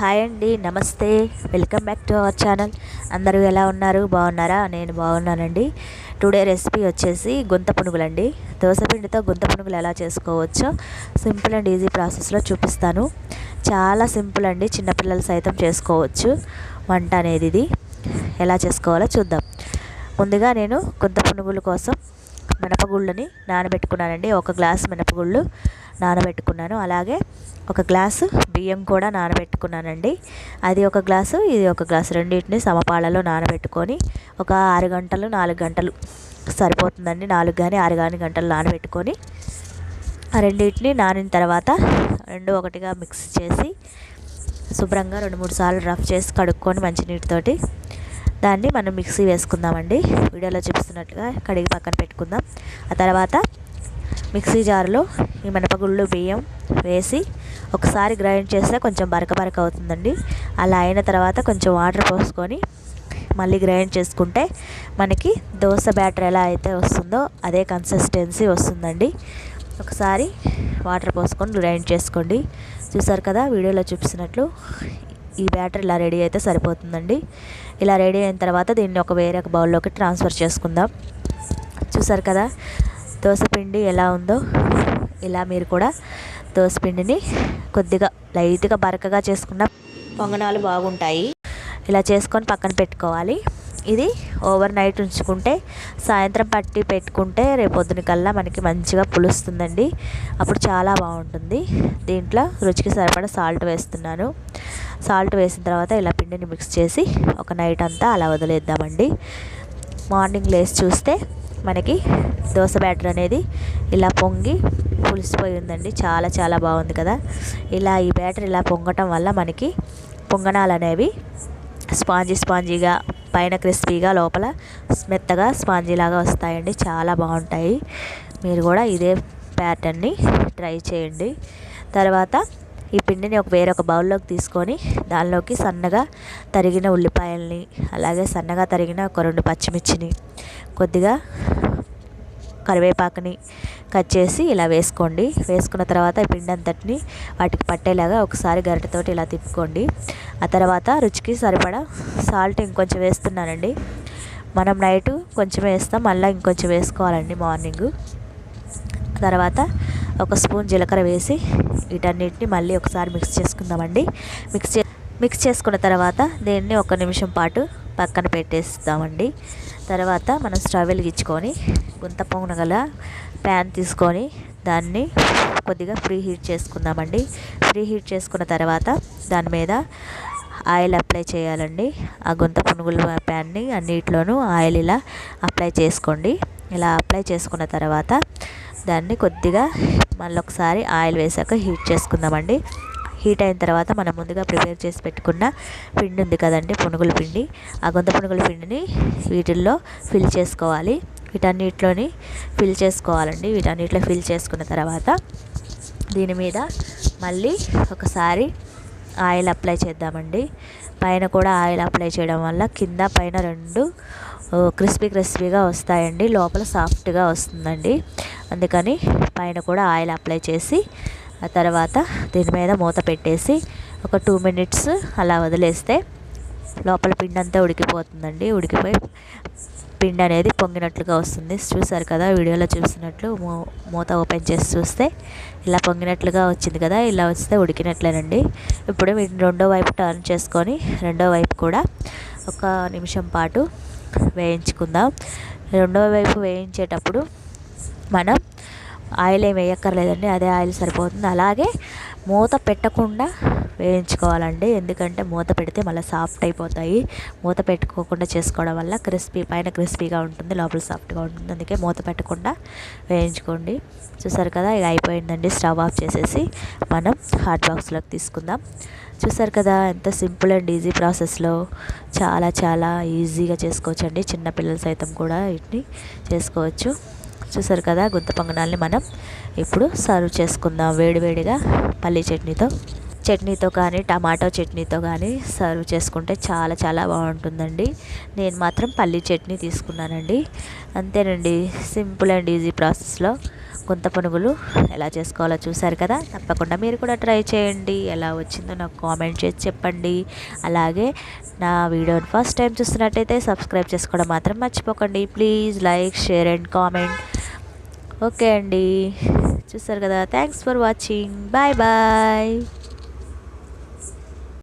Hi అండి నమస్తే. Welcome back to our channel. అందరూ ఎలా ఉన్నారు? బాగున్నారా? నేను బాగున్నానండి. టుడే రెసిపీ వచ్చేసి గుంత పునుగులండి. దోశపిండితో గుంత పునుగులు ఎలా చేసుకోవచ్చో సింపుల్ అండ్ ఈజీ ప్రాసెస్లో చూపిస్తాను. చాలా సింపుల్ అండి చిన్నపిల్లలు సైతం చేసుకోవచ్చు. వంట అనేది ఇది. ఎలా చేసుకోవాలో చూద్దాం. ముందుగా నేను గుంత పునుగుల కోసం మినపగుళ్ళని నానబెట్టుకున్నానండి. ఒక గ్లాస్ మినపగుళ్ళు. నానబెట్టుకున్నాను. అలాగే ఒక గ్లాసు బియ్యం కూడా నానబెట్టుకున్నానండి. అది ఒక గ్లాసు ఇది ఒక గ్లాసు రెండింటిని సమపాలలో నానబెట్టుకొని ఒక ఆరు గంటలు నాలుగు గంటలు సరిపోతుందండి. నాలుగు కానీ ఆరు కానీ గంటలు నానబెట్టుకొని ఆ రెండింటిని నానిన తర్వాత రెండు ఒకటిగా మిక్స్ చేసి శుభ్రంగా రెండు మూడు సార్లు రఫ్ చేసి కడుక్కొని మంచినీటితోటి దాన్ని మనం మిక్సీ వేసుకుందామండి. వీడియోలో చూపిస్తున్నట్టుగా కడిగి పక్కన పెట్టుకుందాం. ఆ తర్వాత మిక్సీ జార్లో ఈ మినపగుళ్ళు బియ్యం వేసి ఒకసారి గ్రైండ్ చేస్తే కొంచెం బరక బరక అవుతుందండి. అలా అయిన తర్వాత కొంచెం వాటర్ పోసుకొని మళ్ళీ గ్రైండ్ చేసుకుంటే మనకి దోశ బ్యాటర్ ఎలా అయితే వస్తుందో అదే కన్సిస్టెన్సీ వస్తుందండి. ఒకసారి వాటర్ పోసుకొని గ్రైండ్ చేసుకోండి. చూసారు కదా వీడియోలో చూపిస్తున్నట్లు ఈ బ్యాటర్ ఇలా రెడీ అయితే సరిపోతుందండి. ఇలా రెడీ అయిన తర్వాత దీన్ని ఒక వేరే ఒక బౌల్లోకి ట్రాన్స్ఫర్ చేసుకుందాం. చూసారు కదా దోసపిండి ఎలా ఉందో ఇలా మీరు కూడా దోసపిండిని కొద్దిగా లైట్గా బరకగా చేసుకున్న పొంగనాలు బాగుంటాయి. ఇలా చేసుకొని పక్కన పెట్టుకోవాలి. ఇది ఓవర్ నైట్ ఉంచుకుంటే సాయంత్రం పట్టి పెట్టుకుంటే రేపొద్దున కల్లా మనకి మంచిగా పులుస్తుందండి. అప్పుడు చాలా బాగుంటుంది. దీంట్లో రుచికి సరిపడా సాల్ట్ వేస్తున్నాను. సాల్ట్ వేసిన తర్వాత ఇలా పిండిని మిక్స్ చేసి ఒక నైట్ అంతా అలా వదిలేద్దామండి. మార్నింగ్ లేచి చూస్తే మనకి దోశ బ్యాటర్ అనేది ఇలా పొంగి పులిసిపోయి ఉందండి. చాలా చాలా బాగుంది కదా. ఇలా ఈ బ్యాటర్ ఇలా పొంగటం వల్ల మనకి పొంగనాలు అనేవి స్పాంజీ స్పాంజీగా పైన క్రిస్పీగా లోపల మెత్తగా స్పాంజీలాగా వస్తాయండి. చాలా బాగుంటాయి. మీరు కూడా ఇదే ప్యాటర్న్ని ట్రై చేయండి. తర్వాత ఈ పిండిని ఒక వేరొక బౌల్లోకి తీసుకొని దానిలోకి సన్నగా తరిగిన ఉల్లిపాయల్ని అలాగే సన్నగా తరిగిన ఒక రెండు పచ్చిమిర్చిని కొద్దిగా కరివేపాకుని కట్ చేసి ఇలా వేసుకోండి. వేసుకున్న తర్వాత ఈ పిండి అంతటిని వాటికి పట్టేలాగా ఒకసారి గరిటెతోటి ఇలా తిప్పుకోండి. ఆ తర్వాత రుచికి సరిపడా సాల్ట్ ఇంకొంచెం వేస్తున్నానండి. మనం నైట్ కొంచెం వేస్తాం మళ్ళీ ఇంకొంచెం వేసుకోవాలండి మార్నింగ్. తర్వాత ఒక స్పూన్ జీలకర్ర వేసి వీటన్నిటిని మళ్ళీ ఒకసారి మిక్స్ చేసుకుందామండి. మిక్స్ చే మిక్స్ చేసుకున్న తర్వాత దీన్ని ఒక నిమిషం పాటు పక్కన పెట్టేస్తామండి. తర్వాత మనం స్టవ్ వెలిగించుకొని గుంత పొంగగల ప్యాన్ తీసుకొని దాన్ని కొద్దిగా ఫ్రీ హీట్ చేసుకుందామండి. ఫ్రీ హీట్ చేసుకున్న తర్వాత దాని మీద ఆయిల్ అప్లై చేయాలండి. ఆ గుంత పునుగుల ప్యాన్ని అన్నిటిలోనూ ఆయిల్ ఇలా అప్లై చేసుకోండి. ఇలా అప్లై చేసుకున్న తర్వాత దాన్ని కొద్దిగా మళ్ళీ ఒకసారి ఆయిల్ వేసాక హీట్ చేసుకుందామండి. హీట్ అయిన తర్వాత మనం ముందుగా ప్రిపేర్ చేసి పెట్టుకున్న పిండి ఉంది కదండి పునుగుల పిండి. ఆ గుంత పునుగుల పిండిని వీటిల్లో ఫిల్ చేసుకోవాలి. వీటన్నిటిలోని ఫిల్ చేసుకోవాలండి. వీటన్నిటిలో ఫిల్ చేసుకున్న తర్వాత దీని మీద మళ్ళీ ఒకసారి ఆయిల్ అప్లై చేద్దామండి. పైన కూడా ఆయిల్ అప్లై చేయడం వల్ల కింద పైన రెండు క్రిస్పీ క్రిస్పీగా వస్తాయండి. లోపల సాఫ్ట్గా వస్తుందండి. అందుకని పైన కూడా ఆయిల్ అప్లై చేసి ఆ తర్వాత దీని మీద మూత పెట్టేసి ఒక టూ మినిట్స్ అలా వదిలేస్తే లోపల పిండి అంతా ఉడికిపోతుందండి. ఉడికిపోయి పిండి అనేది పొంగినట్లుగా వస్తుంది. చూసారు కదా వీడియోలో చూసినట్లు మూత ఓపెన్ చేసి చూస్తే ఇలా పొంగినట్లుగా వచ్చింది కదా ఇలా వస్తే ఉడికినట్లేనండి. ఇప్పుడు మీరు రెండో వైపు టర్న్ చేసుకొని రెండో వైపు కూడా ఒక నిమిషం పాటు వేయించుకుందాం. రెండో వైపు వేయించేటప్పుడు మనం ఆయిల్ ఏం వేయక్కర్లేదండి అదే ఆయిల్ సరిపోతుంది. అలాగే మూత పెట్టకుండా వేయించుకోవాలండి ఎందుకంటే మూత పెడితే మళ్ళీ సాఫ్ట్ అయిపోతాయి. మూత పెట్టుకోకుండా చేసుకోవడం వల్ల క్రిస్పీ పైన క్రిస్పీగా ఉంటుంది లోపల సాఫ్ట్గా ఉంటుంది. అందుకే మూత పెట్టకుండా వేయించుకోండి. చూసారు కదా ఇక అయిపోయిందండి స్టవ్ ఆఫ్ చేసేసి మనం హాట్ బాక్స్లోకి తీసుకుందాం. చూసారు కదా ఎంత సింపుల్ అండ్ ఈజీ ప్రాసెస్లో చాలా చాలా ఈజీగా చేసుకోవచ్చండి. చిన్నపిల్లలు సైతం కూడా వీటిని చేసుకోవచ్చు. చూసారు కదా గుంత పొంగనాల్ని మనం ఇప్పుడు సర్వ్ చేసుకుందాం వేడివేడిగా పల్లీ చట్నీతో. చట్నీతో కానీ టమాటో చట్నీతో కానీ సర్వ్ చేసుకుంటే చాలా చాలా బాగుంటుందండి. నేను మాత్రం పల్లీ చట్నీ తీసుకున్నానండి. అంతేనండి సింపుల్ అండ్ ఈజీ ప్రాసెస్లో గుంత పునుగులు ఎలా చేసుకోవాలో చూసారు కదా? తప్పకుండా మీరు కూడా ట్రై చేయండి. ఎలా వచ్చిందో నాకు కామెంట్ చేసి చెప్పండి. అలాగే నా వీడియోని ఫస్ట్ టైం చూస్తున్నట్టయితే సబ్స్క్రైబ్ చేసుకోవడం మాత్రం మర్చిపోకండి. Please like share and comment. Okay అండి. చూసారు కదా? Thanks for watching bye bye